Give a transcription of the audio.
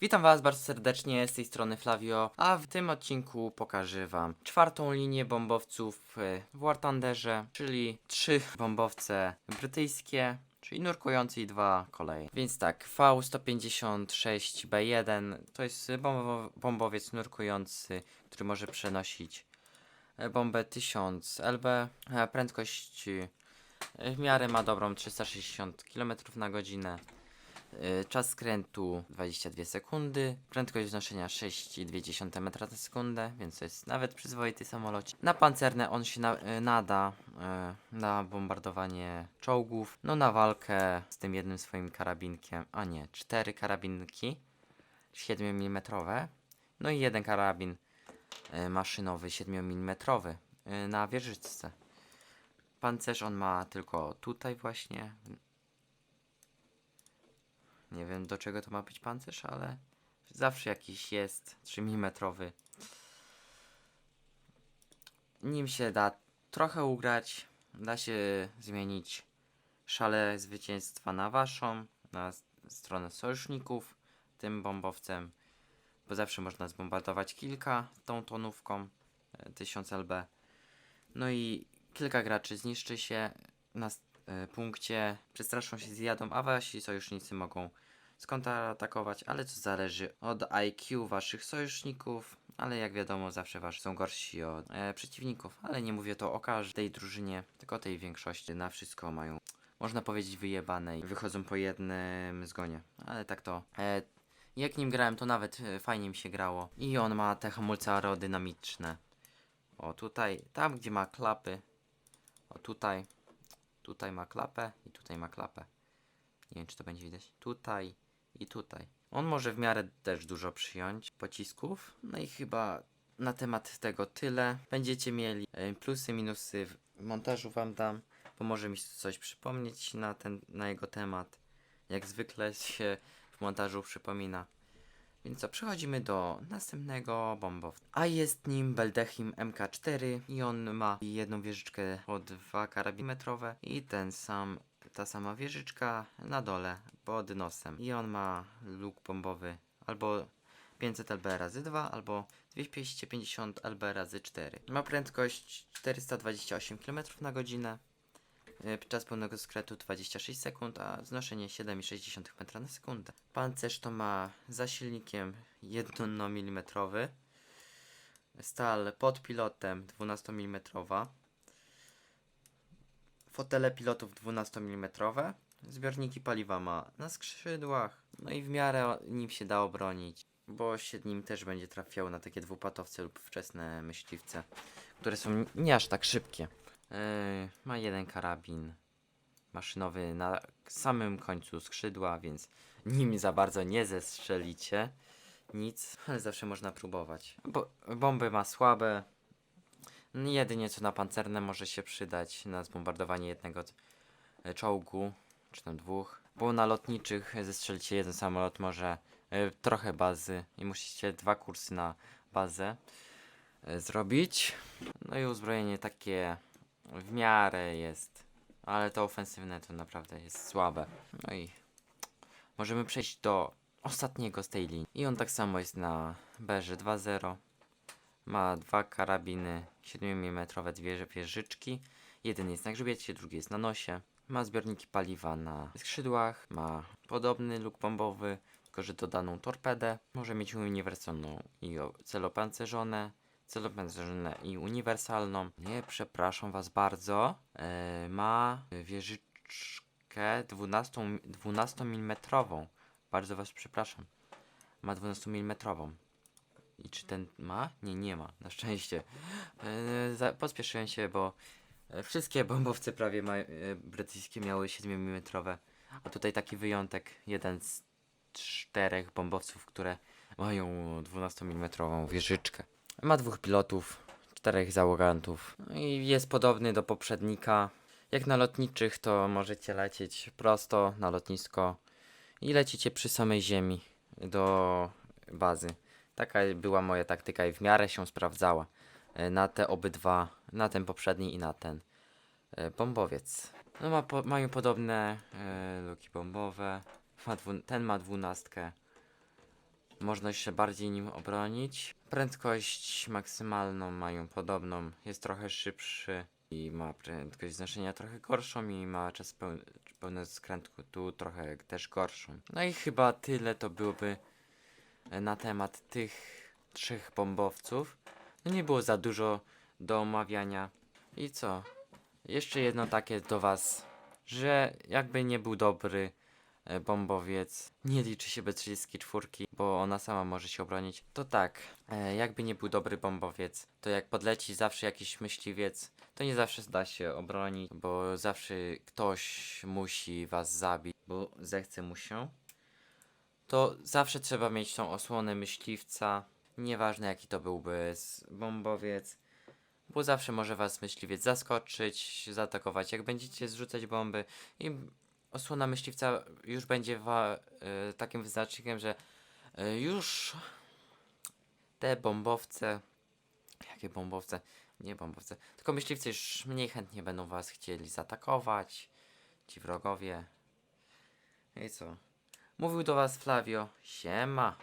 Witam Was bardzo serdecznie z tej strony Flavio, a w tym odcinku pokażę Wam czwartą linię bombowców e, w War Thunderze, czyli trzy bombowce brytyjskie, czyli nurkujący i dwa koleje. Więc tak, V156B1 to jest bombo bombowiec nurkujący, który może przenosić e, bombę 1000 LB, a prędkość e, w miarę ma dobrą 360 km na godzinę. Y, Czas skrętu 22 sekundy, prędkość wznoszenia 6,2 metra na sekundę, więc to jest nawet przyzwoity samolot. Na pancerne on się na, y, nada y, na bombardowanie czołgów, no na walkę z tym jednym swoim karabinkiem, a nie, cztery karabinki 7 mm, no i jeden karabin maszynowy 7 mm na wieżyczce. Pancerz on ma tylko tutaj właśnie, nie wiem do czego to ma być pancerz, ale zawsze jakiś jest 3 mm. Nim się da trochę ugrać, da się zmienić szale zwycięstwa na waszą, na stronę sojuszników tym bombowcem, bo zawsze można zbombardować kilka tą tonówką e, 1000 LB. No i kilka graczy zniszczy się na s- e, punkcie, przestraszą się, zjadą, a wasi sojusznicy mogą skontratakować, ale to zależy od IQ waszych sojuszników, ale jak wiadomo zawsze wasze są gorsi od e, przeciwników, ale nie mówię to o każdej drużynie, tylko tej większości, na wszystko mają, można powiedzieć wyjebane i wychodzą po jednym zgonie, ale tak to, e, jak nim grałem to nawet e, fajnie mi się grało. I on ma te hamulce aerodynamiczne, o tutaj, tam gdzie ma klapy, o tutaj, tutaj ma klapę i tutaj ma klapę. Nie wiem, czy to będzie widać. Tutaj i tutaj. On może w miarę też dużo przyjąć pocisków. No i chyba na temat tego tyle. Będziecie mieli plusy, minusy w montażu wam dam, bo może mi coś przypomnieć na, ten, na jego temat. Jak zwykle się w montażu przypomina. Więc co, przechodzimy do następnego bombowca. A jest nim Beldechim MK4 i on ma jedną wieżyczkę o dwa karabiny metrowe i ten sam, ta sama wieżyczka na dole pod nosem. I on ma luk bombowy albo 500 LB razy 2 albo 250 LB razy 4. Ma prędkość 428 km na godzinę. E, Czas pełnego skretu 26 sekund, a wznoszenie 7,6 metra na sekundę. Pancerz to ma za silnikiem 1 mm, stal pod pilotem 12 mm, fotele pilotów 12 mm, zbiorniki paliwa ma na skrzydłach, no i w miarę nim się da obronić, bo się nim też będzie trafiało na takie dwupatowce lub wczesne myśliwce, które są nie aż tak szybkie. Yy, jeden karabin maszynowy na samym końcu skrzydła, więc nim za bardzo nie zestrzelicie nic, ale zawsze można próbować. Bo bomby ma słabe. Jedynie co na pancerne może się przydać na zbombardowanie jednego e, czołgu, czy tam dwóch. Bo na lotniczych zestrzelicie jeden samolot, może e, trochę bazy i musicie dwa kursy na bazę e, zrobić. No i uzbrojenie takie w miarę jest, ale to ofensywne to naprawdę jest słabe. No i możemy przejść do ostatniego z tej linii. I on tak samo jest na Berze 2.0. Ma dwa karabiny 7 mm, dwie wieżyczki. Jeden jest na grzbiecie, drugi jest na nosie. Ma zbiorniki paliwa na skrzydłach. Ma podobny luk bombowy, tylko że dodaną torpedę. Może mieć uniwersalną i celopancerzone celopancerzone i uniwersalną. Nie, przepraszam was bardzo. E, ma wieżyczkę 12, 12 mm. Bardzo was przepraszam. Ma 12 mm. I czy ten ma? Nie, nie ma. Na szczęście. E, za, pospieszyłem się, bo e, wszystkie bombowce prawie ma, brytyjskie miały 7 mm. A tutaj taki wyjątek. Jeden z czterech bombowców, które mają 12 mm wieżyczkę. Ma dwóch pilotów, czterech załogantów no i jest podobny do poprzednika. Jak na lotniczych, to możecie lecieć prosto na lotnisko i lecicie przy samej ziemi do bazy. Taka była moja taktyka i w miarę się sprawdzała. e, Na te obydwa, na ten poprzedni i na ten e, bombowiec. No ma po, mają podobne e, luki bombowe. Ma dwu, ten ma dwunastkę. Można się bardziej nim obronić. Prędkość maksymalną mają podobną, jest trochę szybszy i ma prędkość znaczenia trochę gorszą i ma czas peł pełny skrętu tu trochę też gorszą. No i chyba tyle to byłoby e, na temat tych trzech bombowców. No nie było za dużo do omawiania. I co? Jeszcze jedno takie do was, że jakby nie był dobry bombowiec, nie liczy się B34, bo ona sama może się obronić. To tak, e, jakby nie był dobry bombowiec, to jak podleci zawsze jakiś myśliwiec, to nie zawsze da się obronić, bo zawsze ktoś musi was zabić, bo zechce mu się. To zawsze trzeba mieć tą osłonę myśliwca, nieważne jaki to byłby bombowiec, bo zawsze może was myśliwiec zaskoczyć, zaatakować jak będziecie zrzucać bomby i osłona myśliwca już będzie wa- y, takim wyznacznikiem, że y, już te bombowce, jakie bombowce, nie bombowce, tylko myśliwcy już mniej chętnie będą was chcieli zaatakować, ci wrogowie. I co? Mówił do was Flavio, siema.